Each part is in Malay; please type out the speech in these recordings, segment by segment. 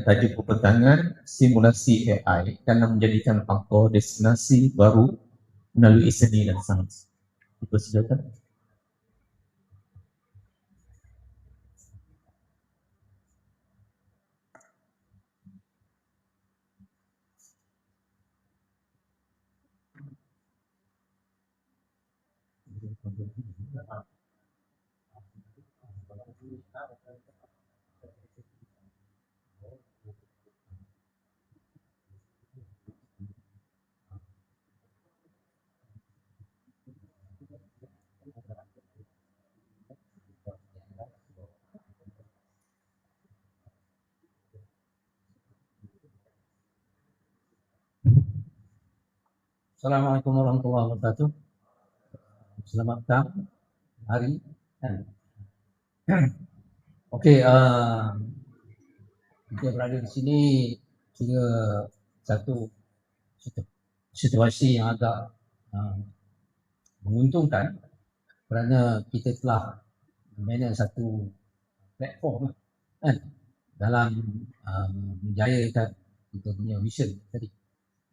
tajuk pepetangan simulasi AI kerana menjadikan faktor destinasi baru melalui seni dan sains. Dipersilakan. Assalamualaikum warahmatullahi wabarakatuh. Selamat datang hari kan. Okey, uh, kita berada di sini kira satu situasi yang agak uh, menguntungkan kerana kita telah manage satu platform kan dalam uh, menjayakan kita punya mission tadi.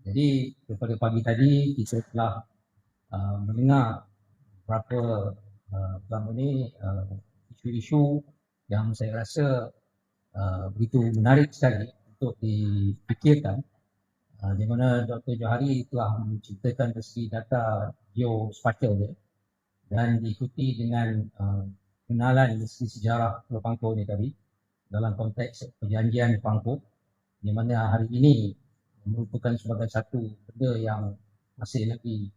Jadi daripada pagi tadi kita telah uh, mendengar beberapa uh, ini uh, isu-isu yang saya rasa uh, begitu menarik sekali untuk dipikirkan uh, di mana Dr. Johari telah menceritakan segi data geospatial dia dan diikuti dengan uh, kenalan segi sejarah Pulau Pangkor ni tadi dalam konteks perjanjian Pangkor di mana hari ini merupakan sebagai satu benda yang masih lagi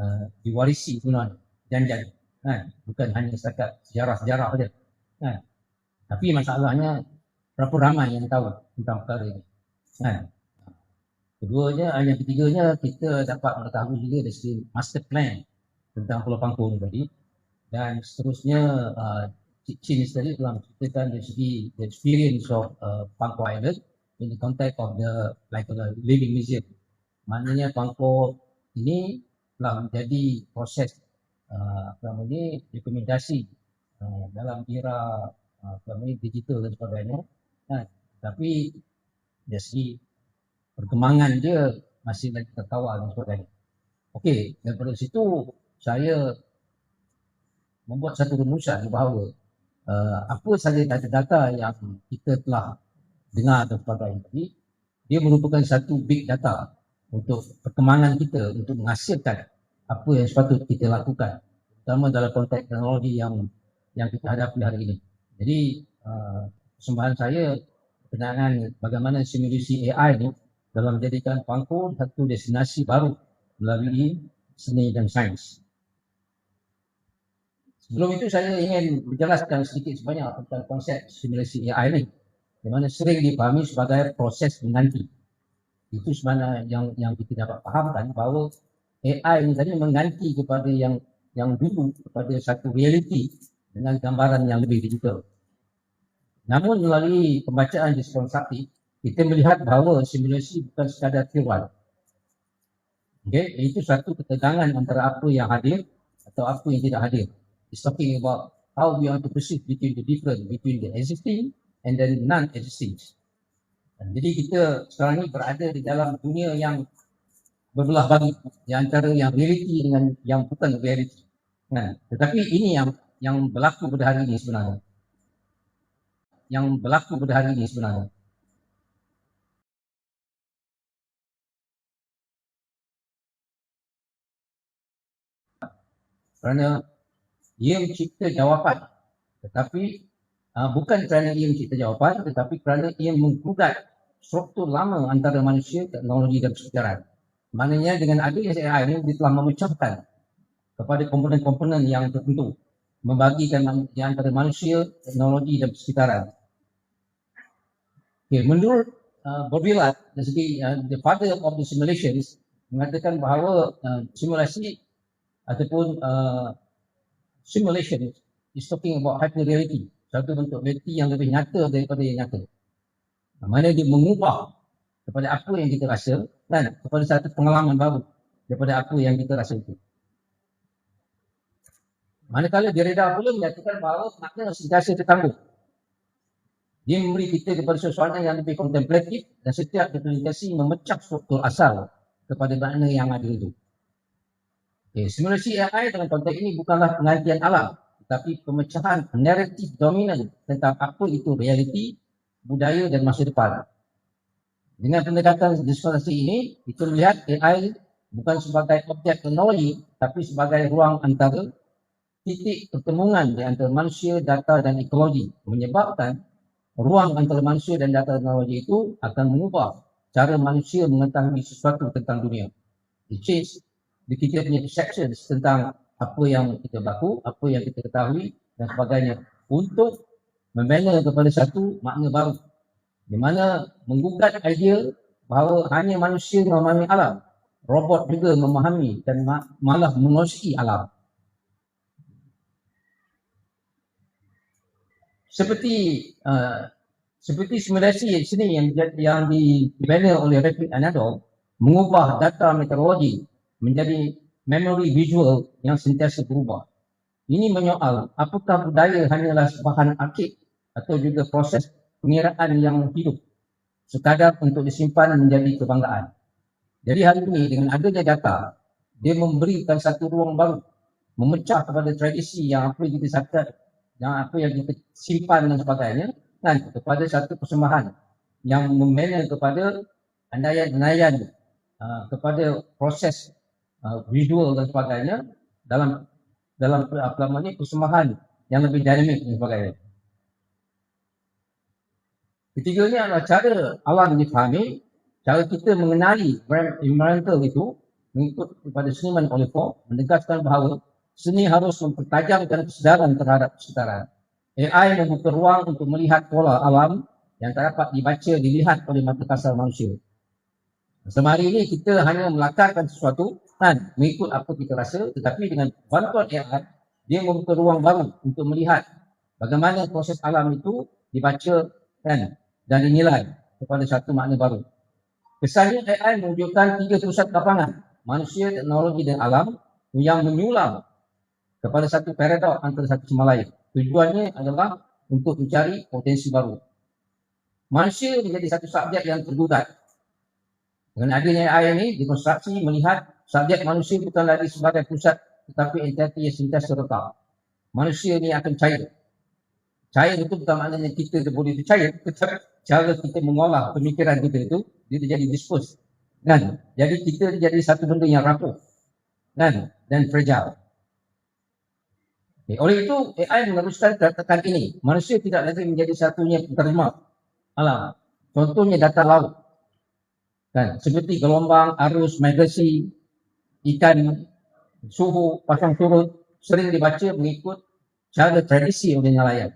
uh, diwarisi sebenarnya. Janjian kan? Bukan hanya setakat sejarah-sejarah saja kan? Tapi masalahnya berapa ramai yang tahu tentang perkara ini kan? Keduanya yang ketiganya kita dapat mengetahui juga dari segi master plan tentang Pulau Pangkor tadi. Dan seterusnya uh, Cik Chin tadi telah menceritakan dari segi the experience of uh, Pangkor Island in the context of the like a living museum. Maknanya Pangko ini telah menjadi proses uh, ini rekomendasi uh, dalam era uh, ini digital dan sebagainya. Nah, tapi dari segi perkembangan dia masih lagi terkawal dan sebagainya. Okey, daripada situ saya membuat satu rumusan bahawa uh, apa sahaja data-data yang kita telah dengar dan sebagainya tadi, dia merupakan satu big data untuk perkembangan kita untuk menghasilkan apa yang sepatut kita lakukan terutama dalam konteks teknologi yang yang kita hadapi hari ini. Jadi uh, persembahan saya berkenaan bagaimana simulasi AI ini dalam menjadikan Pangkor satu destinasi baru melalui seni dan sains. Sebelum itu saya ingin menjelaskan sedikit sebanyak tentang konsep simulasi AI ini di mana sering dipahami sebagai proses mengganti. Itu sebenarnya yang yang kita dapat fahamkan bahawa AI ini tadi mengganti kepada yang yang dulu kepada satu realiti dengan gambaran yang lebih digital. Namun melalui pembacaan diskon sakti, kita melihat bahawa simulasi bukan sekadar tiruan. Okay, itu satu ketegangan antara apa yang hadir atau apa yang tidak hadir. It's talking about how we want to perceive between the different, between the existing and then non-existing. Jadi kita sekarang ini berada di dalam dunia yang berbelah bagi di antara yang reality dengan yang bukan reality. Nah, tetapi ini yang yang berlaku pada hari ini sebenarnya. Yang berlaku pada hari ini sebenarnya. Kerana dia mencipta jawapan tetapi uh, bukan kerana ia mencipta jawapan tetapi kerana ia menggugat struktur lama antara manusia, teknologi dan persekitaran. Maknanya dengan adanya AI ini dia telah memecahkan kepada komponen-komponen yang tertentu membagikan di antara manusia, teknologi dan persekitaran. Okay, menurut uh, Bobilat, dari segi uh, the father of the simulations mengatakan bahawa uh, simulasi ataupun uh, simulation is talking about hyper reality satu bentuk realiti yang lebih nyata daripada yang nyata. Mana dia mengubah kepada apa yang kita rasa dan kepada satu pengalaman baru daripada apa yang kita rasa itu. Manakala dia reda pula menyatakan bahawa makna sentiasa tertangguh. Dia memberi kita kepada sesuatu yang lebih kontemplatif dan setiap implementasi memecah struktur asal kepada makna yang ada itu. Okay, simulasi AI dalam konteks ini bukanlah pengajian alam tetapi pemecahan naratif dominan tentang apa itu realiti, budaya dan masa depan. Dengan pendekatan diskusi ini, kita melihat AI bukan sebagai objek teknologi tapi sebagai ruang antara titik pertemuan di antara manusia, data dan ekologi menyebabkan ruang antara manusia dan data teknologi itu akan mengubah cara manusia mengetahui sesuatu tentang dunia. The change kita punya perception tentang apa yang kita baku, apa yang kita ketahui dan sebagainya. Untuk membina kepada satu makna baru. Di mana menggugat idea bahawa hanya manusia memahami alam robot juga memahami dan ma- malah menguasai alam. Seperti uh, seperti simulasi di sini yang yang dibina oleh Rapid Anadol mengubah data meteorologi menjadi memory visual yang sentiasa berubah. Ini menyoal apakah budaya hanyalah bahan arkik atau juga proses pengiraan yang hidup sekadar untuk disimpan menjadi kebanggaan. Jadi hari ini dengan adanya data, dia memberikan satu ruang baru memecah kepada tradisi yang apa yang kita sakat, yang apa yang kita simpan dan sebagainya dan kepada satu persembahan yang membina kepada andaian-andaian uh, kepada proses uh, visual dan sebagainya dalam dalam apa namanya persembahan yang lebih dinamik dan sebagainya. Ketiganya adalah cara alam difahami, cara kita mengenali brand environmental itu mengikut kepada seniman Oliver menegaskan bahawa seni harus mempertajamkan kesedaran terhadap kesedaran. AI membuka ruang untuk melihat pola alam yang tak dapat dibaca, dilihat oleh mata kasar manusia. Semari ini kita hanya melakarkan sesuatu kan, mengikut apa kita rasa tetapi dengan bantuan AI dia membuka ruang baru untuk melihat bagaimana proses alam itu dibaca kan, dan dinilai kepada satu makna baru. Kesannya AI menunjukkan tiga pusat lapangan, manusia, teknologi dan alam yang menyulam kepada satu paradoks antara satu sama lain. Tujuannya adalah untuk mencari potensi baru. Manusia menjadi satu subjek yang tergugat. Dengan adanya AI ini, dikonstruksi melihat subjek manusia bukan lagi sebagai pusat tetapi entiti yang sentiasa terletak. Manusia ini akan cair. Cair itu bukan maknanya kita boleh cair, tetapi cara kita mengolah pemikiran kita itu, dia jadi dispose. Kan? Jadi kita jadi satu benda yang rapuh. Kan? Dan fragile. Okay. Oleh itu, AI meneruskan tekan ini. Manusia tidak lagi menjadi satunya penerima alam. Contohnya data laut. Kan? Seperti gelombang, arus, migrasi, ikan, suhu, pasang surut, sering dibaca mengikut cara tradisi oleh nelayan.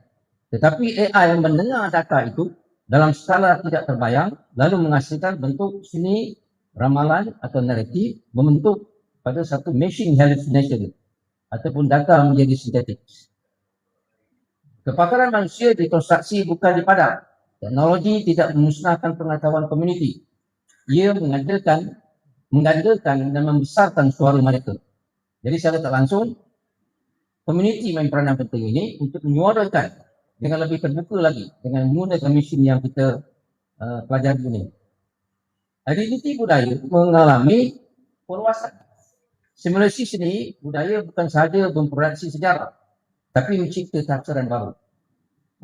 Tetapi AI yang mendengar data itu dalam skala tidak terbayang, lalu menghasilkan bentuk seni, ramalan atau naratif membentuk pada satu machine hallucination ataupun data menjadi sintetik. Kepakaran manusia dikonstruksi bukan di padang. Teknologi tidak memusnahkan pengetahuan komuniti. Ia mengadakan, menggandakan dan membesarkan suara mereka. Jadi secara tak langsung, komuniti main peranan penting ini untuk menyuarakan dengan lebih terbuka lagi dengan menggunakan mesin yang kita uh, pelajari ini. Identiti budaya mengalami perluasan. Simulasi seni budaya bukan sahaja memproduksi sejarah tapi mencipta tafsiran baru.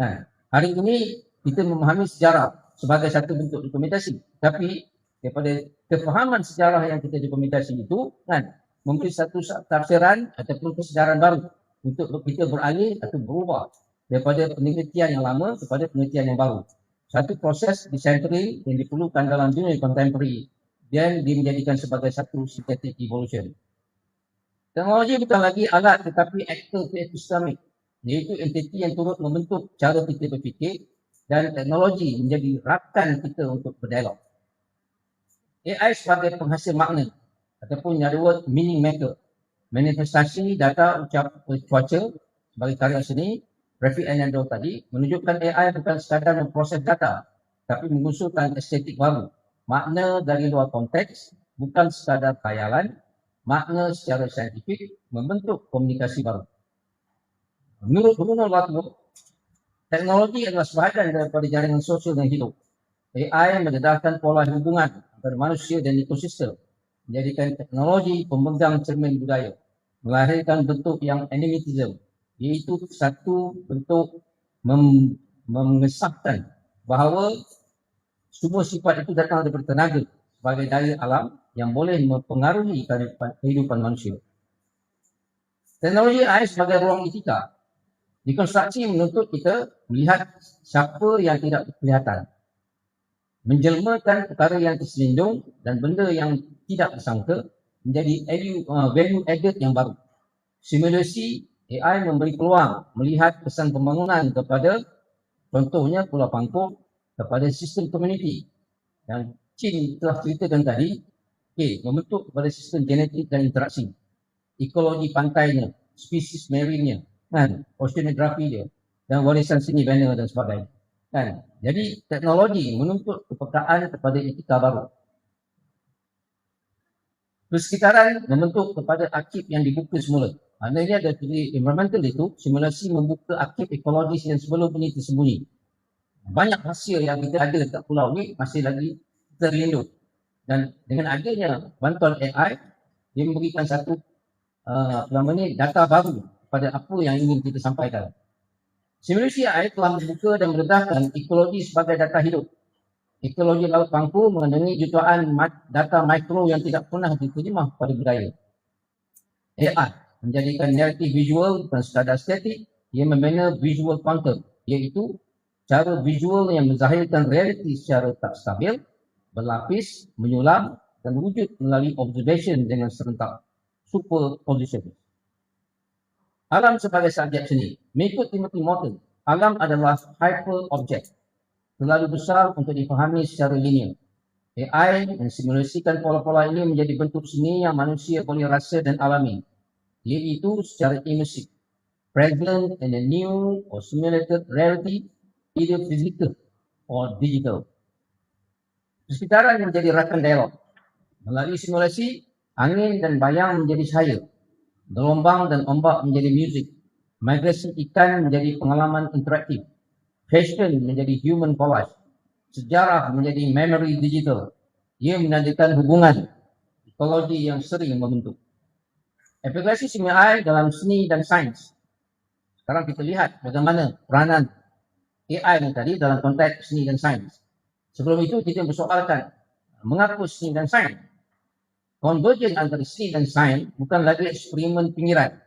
Nah, hari ini kita memahami sejarah sebagai satu bentuk dokumentasi tapi daripada kefahaman sejarah yang kita dokumentasi itu kan memberi satu tafsiran ataupun kesedaran baru untuk kita beralih atau berubah daripada penelitian yang lama kepada penelitian yang baru. Satu proses decentering yang diperlukan dalam dunia contemporary dan menjadikan sebagai satu synthetic evolution. Teknologi bukan lagi alat tetapi aktor epistemik iaitu entiti yang turut membentuk cara kita berfikir dan teknologi menjadi rakan kita untuk berdialog. AI sebagai penghasil makna ataupun yang word meaning maker manifestasi data ucap cuaca sebagai karya seni Rafiq Anando tadi menunjukkan AI bukan sekadar memproses data tapi mengusulkan estetik baru makna dari luar konteks bukan sekadar khayalan makna secara saintifik membentuk komunikasi baru. Menurut Bruno Latour, teknologi adalah sebahagian daripada jaringan sosial yang hidup. AI mendedahkan pola hubungan antara manusia dan ekosistem, menjadikan teknologi pemegang cermin budaya, melahirkan bentuk yang animism, iaitu satu bentuk mem- mengesahkan bahawa semua sifat itu datang daripada tenaga sebagai daya alam yang boleh mempengaruhi kehidupan manusia. Teknologi AI sebagai ruang etika dikonstruksi menuntut kita melihat siapa yang tidak kelihatan. Menjelmakan perkara yang terselindung dan benda yang tidak disangka menjadi uh, value added yang baru. Simulasi AI memberi peluang melihat kesan pembangunan kepada contohnya Pulau Pangkor kepada sistem komuniti. Yang Chin telah ceritakan tadi okay, membentuk kepada sistem genetik dan interaksi. Ekologi pantainya spesies marinnya kan oceanografi dia dan warisan seni bina dan sebagainya kan? Jadi teknologi menuntut kepekaan kepada etika baru. Persekitaran membentuk kepada arsip yang dibuka semula. Maknanya dari environmental itu simulasi membuka arsip ekologis yang sebelum ini tersembunyi. Banyak rahsia yang kita ada dekat pulau ni masih lagi terlindung. Dan dengan adanya bantuan AI dia memberikan satu uh, apa nama ni data baru pada apa yang ingin kita sampaikan Simulasi AI telah membuka dan mendedahkan ekologi sebagai data hidup. Ekologi Laut Pangku mengandungi jutaan data mikro yang tidak pernah diterima pada budaya. AI menjadikan narrative visual bukan sekadar statik, ia membina visual quantum, iaitu cara visual yang menzahirkan realiti secara tak stabil, berlapis, menyulam dan wujud melalui observation dengan serentak. Superposition. Alam sebagai subjek seni. Mengikut Timothy Morton, alam adalah hyper object. Terlalu besar untuk dipahami secara linear. AI mensimulasikan pola-pola ini menjadi bentuk seni yang manusia boleh rasa dan alami. Iaitu secara immersive. Present in a new or simulated reality, either physical or digital. Persekitaran menjadi rakan dialog. Melalui simulasi, angin dan bayang menjadi cahaya. Gelombang dan ombak menjadi muzik. Migrasi ikan menjadi pengalaman interaktif. Fashion menjadi human collage. Sejarah menjadi memory digital. Ia menandakan hubungan ekologi yang sering membentuk. Aplikasi AI dalam seni dan sains. Sekarang kita lihat bagaimana peranan AI ni tadi dalam konteks seni dan sains. Sebelum itu kita bersoalkan mengapa seni dan sains Convergen antara seni dan sains bukan lagi eksperimen pinggiran,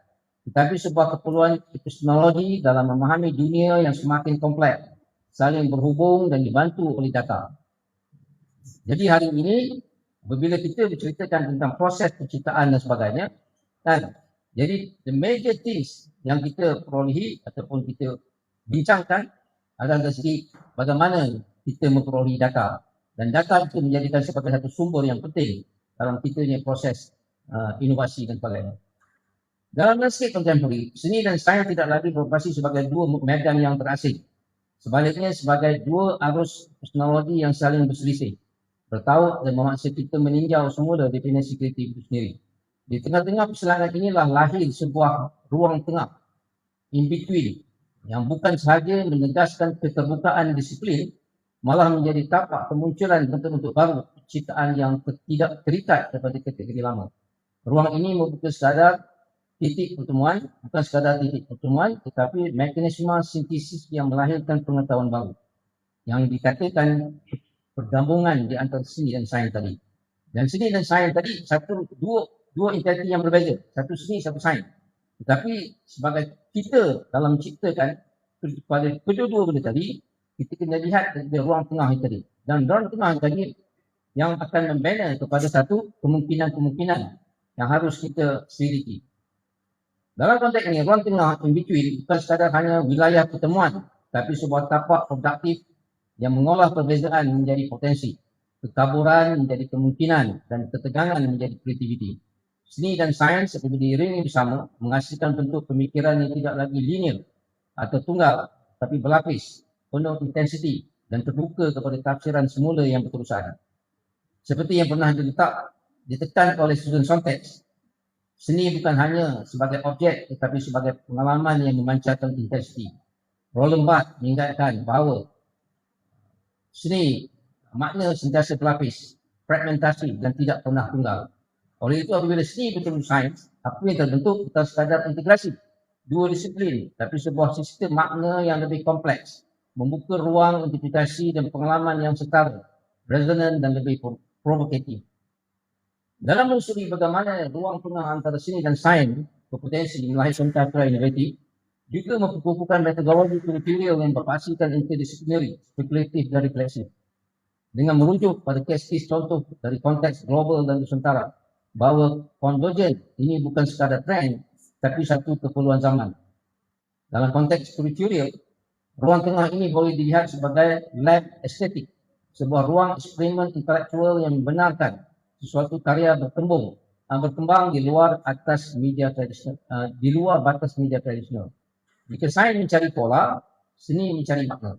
tetapi sebuah keperluan epistemologi dalam memahami dunia yang semakin kompleks, saling berhubung dan dibantu oleh data. Jadi hari ini, apabila kita berceritakan tentang proses penciptaan dan sebagainya, kan, jadi the major things yang kita perolehi ataupun kita bincangkan adalah dari segi bagaimana kita memperolehi data. Dan data itu menjadikan sebagai satu sumber yang penting dalam kita punya proses uh, inovasi dan sebagainya. Dalam landscape contemporary, seni dan sains tidak lagi beroperasi sebagai dua medan yang terasing. Sebaliknya sebagai dua arus teknologi yang saling berselisih. Bertaut dan memaksa kita meninjau semula definisi kreatif itu sendiri. Di tengah-tengah perselangan inilah lahir sebuah ruang tengah, in between, yang bukan sahaja menegaskan keterbukaan disiplin, malah menjadi tapak kemunculan bentuk-bentuk baru ciptaan yang tidak terikat daripada kategori lama. Ruang ini membuka sekadar titik pertemuan, bukan sekadar titik pertemuan, tetapi mekanisme sintesis yang melahirkan pengetahuan baru. Yang dikatakan pergabungan di antara seni dan sains tadi. Dan seni dan sains tadi satu dua dua entiti yang berbeza, satu seni satu sains. Tetapi sebagai kita dalam menciptakan pada kedua-dua benda tadi, kita kena lihat dari ruang tengah tadi. Dan ruang tengah tadi yang akan membina kepada satu kemungkinan-kemungkinan yang harus kita selidiki. Dalam konteks ini, ruang tengah in between bukan sekadar hanya wilayah pertemuan, tapi sebuah tapak produktif yang mengolah perbezaan menjadi potensi, kekaburan menjadi kemungkinan, dan ketegangan menjadi kreativiti. Seni dan sains apabila diiringi bersama menghasilkan bentuk pemikiran yang tidak lagi linear atau tunggal, tapi berlapis, penuh intensiti dan terbuka kepada tafsiran semula yang berterusan. Seperti yang pernah diletak, ditekan oleh Susan Sontag, seni bukan hanya sebagai objek tetapi sebagai pengalaman yang memancarkan intensiti. Roland Barthes mengingatkan bahawa seni makna sentiasa berlapis, fragmentasi dan tidak pernah tunggal. Oleh itu apabila seni betul sains, apa yang terbentuk bukan sekadar integrasi dua disiplin tapi sebuah sistem makna yang lebih kompleks, membuka ruang interpretasi dan pengalaman yang setara, resonan dan lebih pro- provokatif. Dalam menelusuri bagaimana ruang tengah antara seni dan sains berpotensi melahirkan karya inovatif, juga memperkukuhkan metodologi kurikulum yang berpaksikan interdisiplинary, spekulatif dan refleksif. Dengan merujuk pada kes-kes contoh dari konteks global dan nusantara, bahawa convergent ini bukan sekadar trend, tapi satu keperluan zaman. Dalam konteks kurikulum, ruang tengah ini boleh dilihat sebagai lab estetik, sebuah ruang eksperimen intelektual yang membenarkan sesuatu karya berkembang, berkembang di luar atas media tradisional, uh, di luar batas media tradisional. Jika sains mencari pola, seni mencari makna.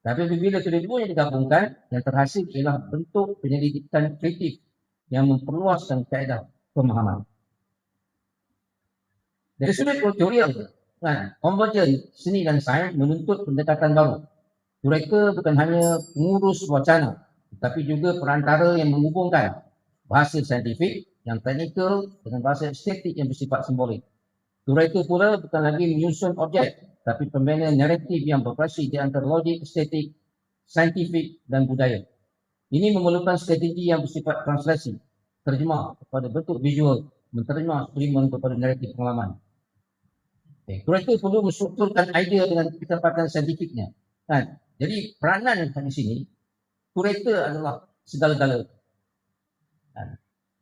Tapi apabila kedua-duanya digabungkan, yang terhasil ialah bentuk penyelidikan kritik yang memperluaskan kaedah pemahaman. Dari sudut kultural, kan, convergent seni dan sains menuntut pendekatan baru. Mereka bukan hanya pengurus wacana, tetapi juga perantara yang menghubungkan bahasa saintifik yang teknikal dengan bahasa estetik yang bersifat simbolik. Mereka pula bukan lagi menyusun objek, tapi pembina naratif yang beroperasi di antara logik, estetik, saintifik dan budaya. Ini memerlukan strategi yang bersifat translasi, terjemah kepada bentuk visual, menterjemah eksperimen kepada naratif pengalaman. Okay. Mereka perlu menstrukturkan idea dengan ketepatan saintifiknya. Kan? Jadi peranan di sini, curator adalah segala-gala. Kan?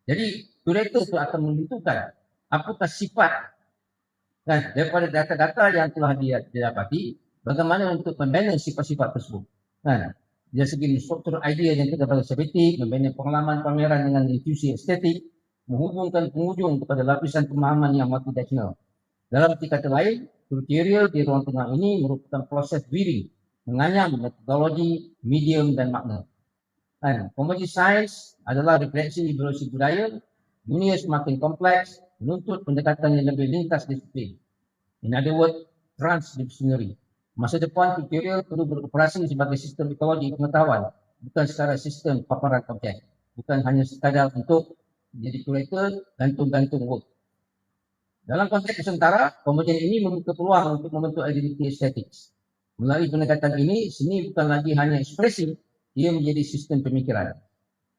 Jadi curator itu akan menentukan apakah sifat kan, daripada data-data yang telah dia didapati, bagaimana untuk membina sifat-sifat tersebut. Kan? Dari segi struktur idea yang kita pada estetik, membina pengalaman pameran dengan intuisi estetik, menghubungkan penghujung kepada lapisan pemahaman yang multidimensional. Dalam kata lain, tutorial di ruang tengah ini merupakan proses weaving, menganyam metodologi, medium dan makna. Kan? Komersi sains adalah refleksi evolusi budaya, dunia semakin kompleks, menuntut pendekatan yang lebih lintas disiplin. In other words, transdisciplinary. Masa depan tutorial perlu beroperasi sebagai sistem ekologi pengetahuan, bukan secara sistem paparan objek. Bukan hanya sekadar untuk menjadi curator, gantung-gantung work. Dalam konteks Nusantara, pembelajaran ini membuka peluang untuk membentuk identiti estetik. Melalui pendekatan ini, seni bukan lagi hanya ekspresi, ia menjadi sistem pemikiran.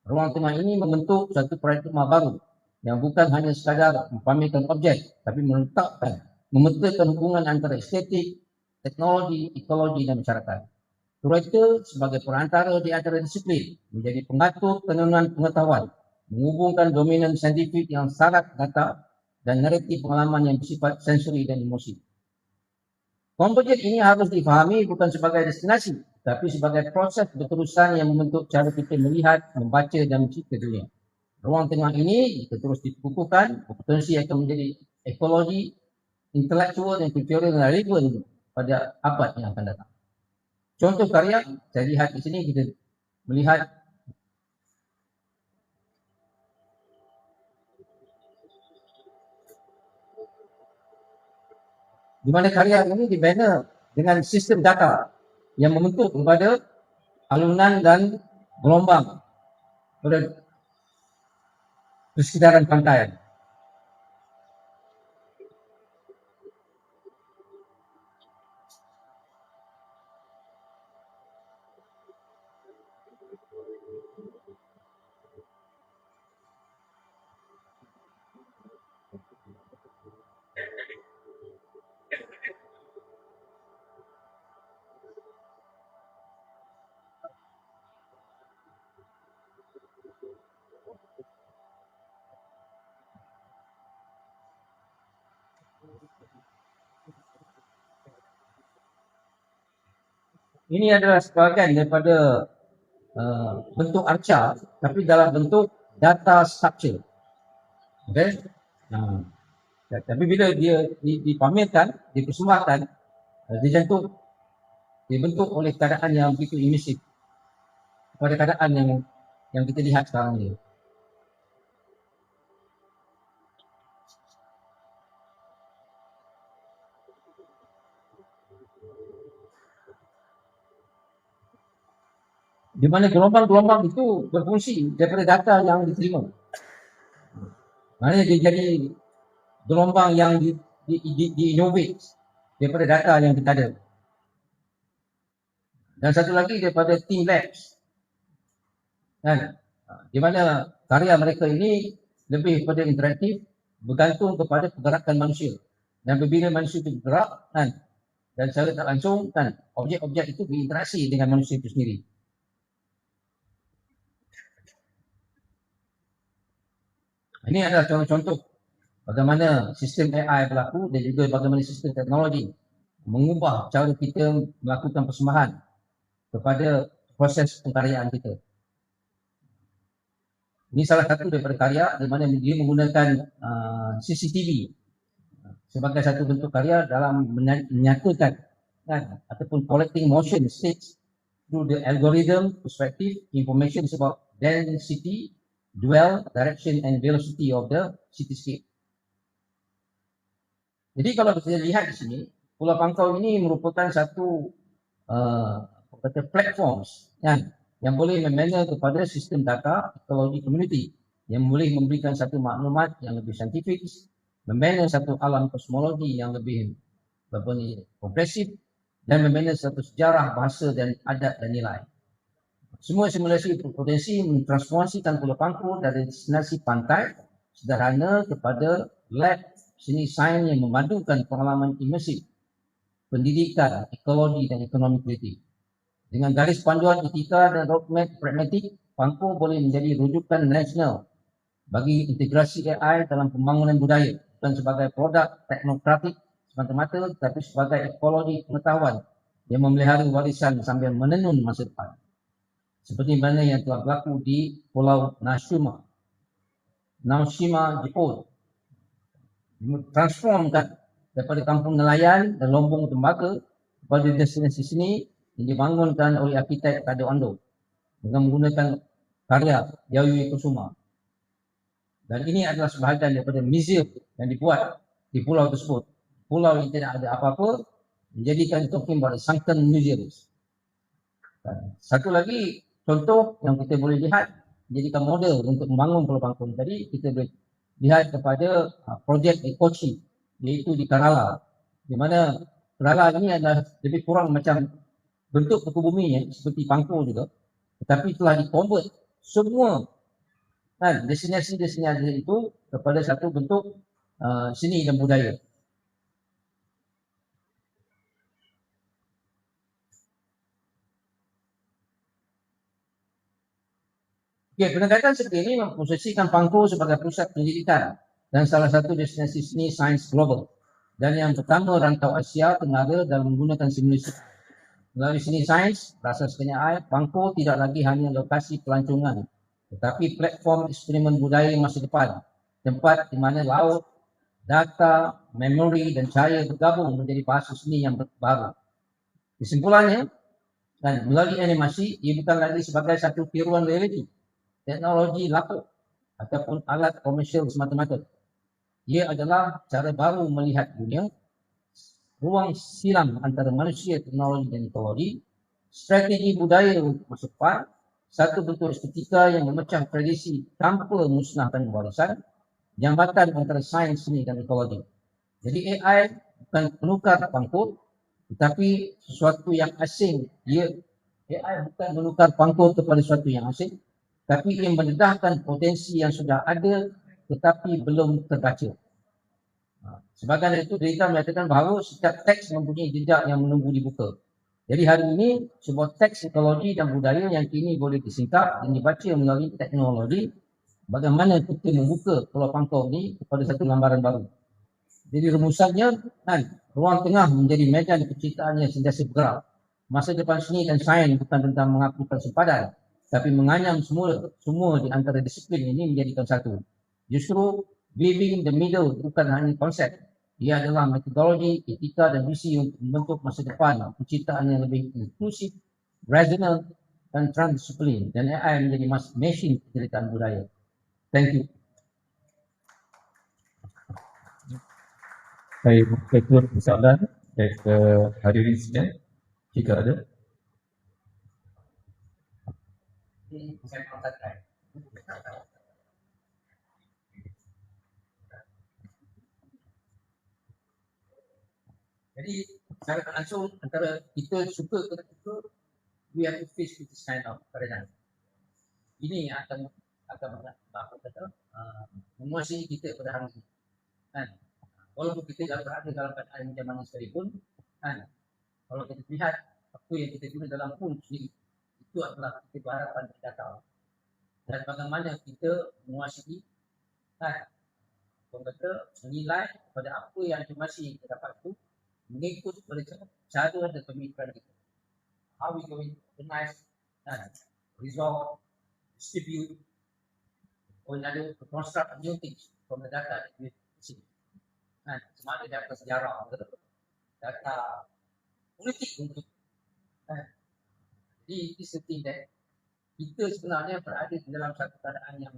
Ruang tengah ini membentuk satu paradigma baru yang bukan hanya sekadar mempamerkan objek, tapi menetapkan, memetakan hubungan antara estetik, teknologi, ekologi dan masyarakat. Curator sebagai perantara di antara disiplin menjadi pengatur tenunan pengetahuan, menghubungkan dominan saintifik yang syarat data dan naratif pengalaman yang bersifat sensori dan emosi. Komposit ini harus difahami bukan sebagai destinasi, tapi sebagai proses berterusan yang membentuk cara kita melihat, membaca dan mencipta dunia. Ruang tengah ini, jika terus dikukuhkan, berpotensi akan menjadi ekologi, intelektual dan kultural yang relevan pada abad yang akan datang. Contoh karya, saya lihat di sini kita melihat di mana karya ini dibina dengan sistem data yang membentuk kepada alunan dan gelombang pada persekitaran pantai. Ini adalah sebahagian daripada uh, bentuk arca tapi dalam bentuk data structure. Okay? Uh, tapi bila dia dipamerkan, dipersembahkan, uh, dijentuk, dibentuk oleh keadaan yang begitu imisif pada keadaan yang yang kita lihat sekarang ini. Di mana gelombang-gelombang itu berfungsi daripada data yang diterima. Maksudnya dia jadi gelombang yang di, di, di, di innovate daripada data yang kita ada. Dan satu lagi daripada team labs. Kan? Di mana karya mereka ini lebih daripada interaktif bergantung kepada pergerakan manusia. Dan berbina manusia itu bergerak, kan? Dan secara tak langsung, kan, objek-objek itu berinteraksi dengan manusia itu sendiri. Ini adalah contoh-contoh bagaimana sistem AI berlaku dan juga bagaimana sistem teknologi mengubah cara kita melakukan persembahan kepada proses pengkaryaan kita. Ini salah satu daripada karya di mana dia menggunakan uh, CCTV sebagai satu bentuk karya dalam menya- menyatakan kan, ataupun collecting motion states through the algorithm perspective information about density, dwell, direction and velocity of the cityscape. Jadi kalau kita lihat di sini, Pulau Pangkau ini merupakan satu uh, kata platforms kan, yang boleh memana kepada sistem data ekologi community yang boleh memberikan satu maklumat yang lebih saintifik, membina satu alam kosmologi yang lebih ni, kompresif dan membina satu sejarah bahasa dan adat dan nilai. Semua simulasi berpotensi mentransformasikan Pulau Pangkau dari destinasi pantai sederhana kepada lab seni sains yang memadukan pengalaman imersif, pendidikan, ekologi dan ekonomi kreatif. Dengan garis panduan etika dan roadmap pragmatik, Pangkau boleh menjadi rujukan nasional bagi integrasi AI dalam pembangunan budaya bukan sebagai produk teknokratik semata-mata tetapi sebagai ekologi pengetahuan yang memelihara warisan sambil menenun masa depan. Seperti mana yang telah berlaku di Pulau Nashima, Naoshima, Jepun. Transformkan daripada kampung nelayan dan lombong tembaga kepada destinasi sini yang dibangunkan oleh arkitek Kado Ando dengan menggunakan karya Yayoi Kusuma. Dan ini adalah sebahagian daripada museum yang dibuat di pulau tersebut. Pulau yang tidak ada apa-apa menjadikan about the sunken museums. Dan satu lagi contoh yang kita boleh lihat menjadikan model untuk membangun Pulau Bangkong tadi kita boleh lihat kepada uh, projek di Kochi iaitu di Kerala di mana Kerala ini adalah lebih kurang macam bentuk ya, seperti Bangkok juga tetapi telah di-convert semua kan destinasi-destinasi itu kepada satu bentuk uh, seni dan budaya. Okay, pendekatan seperti ini memposisikan Pangko sebagai pusat pendidikan dan salah satu destinasi seni sains global. Dan yang pertama rantau Asia Tenggara dalam menggunakan simulasi. Melalui seni sains, rasa sekenyak air, tidak lagi hanya lokasi pelancongan tetapi platform eksperimen budaya masa depan. Tempat di mana laut, data, memori dan cahaya bergabung menjadi bahasa seni yang baru. Kesimpulannya, dan melalui animasi, ia bukan lagi sebagai satu tiruan realiti, teknologi lapuk ataupun alat komersial semata-mata. Ia adalah cara baru melihat dunia, ruang silam antara manusia, teknologi dan ekologi, strategi budaya untuk masa depan, satu bentuk estetika yang memecah tradisi tanpa musnahkan warisan, jambatan antara sains seni dan ekologi. Jadi AI bukan penukar pangkut, tetapi sesuatu yang asing. Ia AI bukan menukar pangkut kepada sesuatu yang asing, tapi ia mendedahkan potensi yang sudah ada tetapi belum terbaca. Ha, Sebagai itu, Derita menyatakan bahawa setiap teks mempunyai jejak yang menunggu dibuka. Jadi hari ini sebuah teks ekologi dan budaya yang kini boleh disingkap dan dibaca melalui teknologi bagaimana kita membuka Pulau Pangkau ini kepada satu lambaran baru. Jadi rumusannya kan ruang tengah menjadi medan penciptaan yang sentiasa bergerak. Masa depan seni dan sains bukan tentang mengakukan sempadan tapi menganyam semua semua di antara disiplin ini menjadikan satu. Justru living the middle bukan hanya konsep ia adalah metodologi, etika dan visi untuk membentuk masa depan penciptaan yang lebih inklusif, resonant dan transdisiplin dan AI menjadi mas- mesin penceritaan budaya. Thank you. Saya ketua soalan dari ke hadirin sekalian jika ada. Jadi saya katakan. Jadi secara langsung antara kita suka ke tak suka, we have to face with this kind of keadaan. Ini akan akan apa kata uh, menguasai kita pada hari ini. Kan? Walaupun kita dah berada dalam keadaan macam mana sekalipun, kan? Kalau kita lihat apa yang kita guna dalam sendiri, itu adalah kita berharapan kita tahu. Dan bagaimana kita menguasai kan? Orang kata menilai pada apa yang informasi kita dapat itu mengikut pada cara dan pemikiran kita. How we going to organize and resolve, distribute, or another to construct new things from the data that we see. Sama ada data sejarah, data politik untuk kan. Jadi, is the thing that kita sebenarnya berada di dalam satu keadaan yang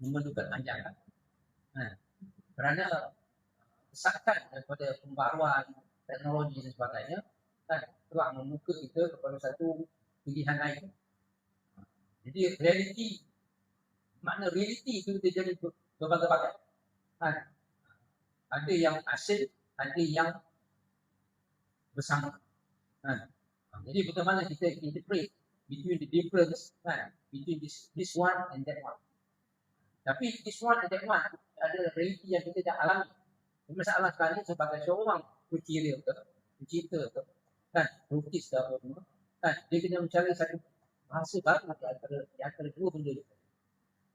memerlukan anjangan. Kan. Kerana desakan daripada pembaruan teknologi dan sebagainya kan telah membuka kita kepada satu pilihan lain. Jadi realiti makna realiti itu terjadi berbagai-bagai. Kan? Ada yang asyik, ada yang bersama. Kan? Jadi bagaimana kita interpret between the difference kan? between this this one and that one. Tapi this one and that one ada realiti yang kita dah alami. Masalah sekarang ni sebagai seorang penciri ke, pencipta ke, kan, lukis ke apa semua, kan, dia kena mencari satu bahasa baru di antara, di antara dua benda ni.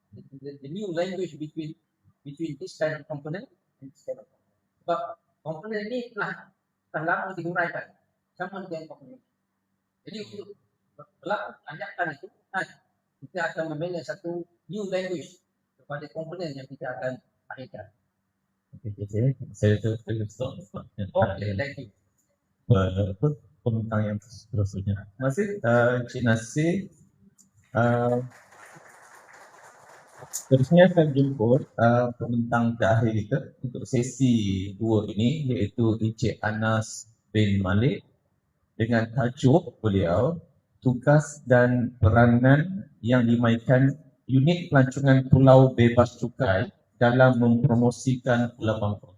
The, the, the new language between between this kind of component and this kind of component. Sebab komponen ni telah telah lama dihuraikan sama dengan komponen. Jadi untuk berlaku anjakan itu, kan, kita akan membina satu new language kepada komponen yang kita akan akhirkan. Saya tu. Okay, thank you. Uh, apa pembentang yang seterusnya. Terima kasih uh, Encik Nasir. Uh, Seterusnya saya jemput uh, pembentang terakhir kita untuk sesi dua ini iaitu Encik Anas bin Malik dengan tajuk beliau tugas dan peranan yang dimainkan unit pelancongan Pulau Bebas Cukai dalam mempromosikan Pulau.